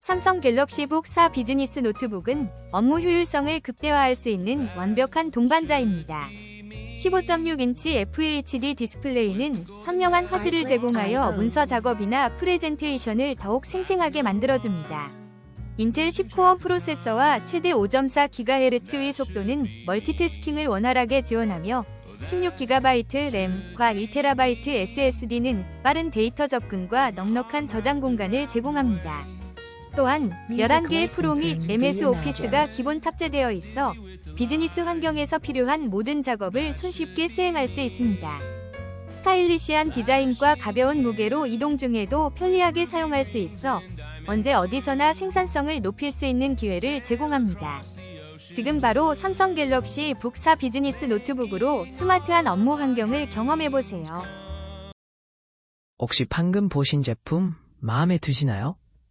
삼성 갤럭시 북 4 비즈니스 노트북은 업무 효율성을 극대화할 수 있는 완벽한 동반자입니다. 15.6인치 FHD 디스플레이는 선명한 화질을 제공하여 문서 작업이나 프레젠테이션을 더욱 생생하게 만들어줍니다. 인텔 10코어 프로세서와 최대 5.4GHz의 속도는 멀티태스킹을 원활하게 지원하며 16GB 램과 1TB SSD는 빠른 데이터 접근과 넉넉한 저장 공간을 제공합니다. 또한 11개의 프로 및 MS 오피스가 기본 탑재되어 있어 비즈니스 환경에서 필요한 모든 작업을 손쉽게 수행할 수 있습니다. 스타일리시한 디자인과 가벼운 무게로 이동 중에도 편리하게 사용할 수 있어 언제 어디서나 생산성을 높일 수 있는 기회를 제공합니다. 지금 바로 삼성 갤럭시 북 4 비즈니스 노트북으로 스마트한 업무 환경을 경험해보세요. 혹시 방금 보신 제품 마음에 드시나요?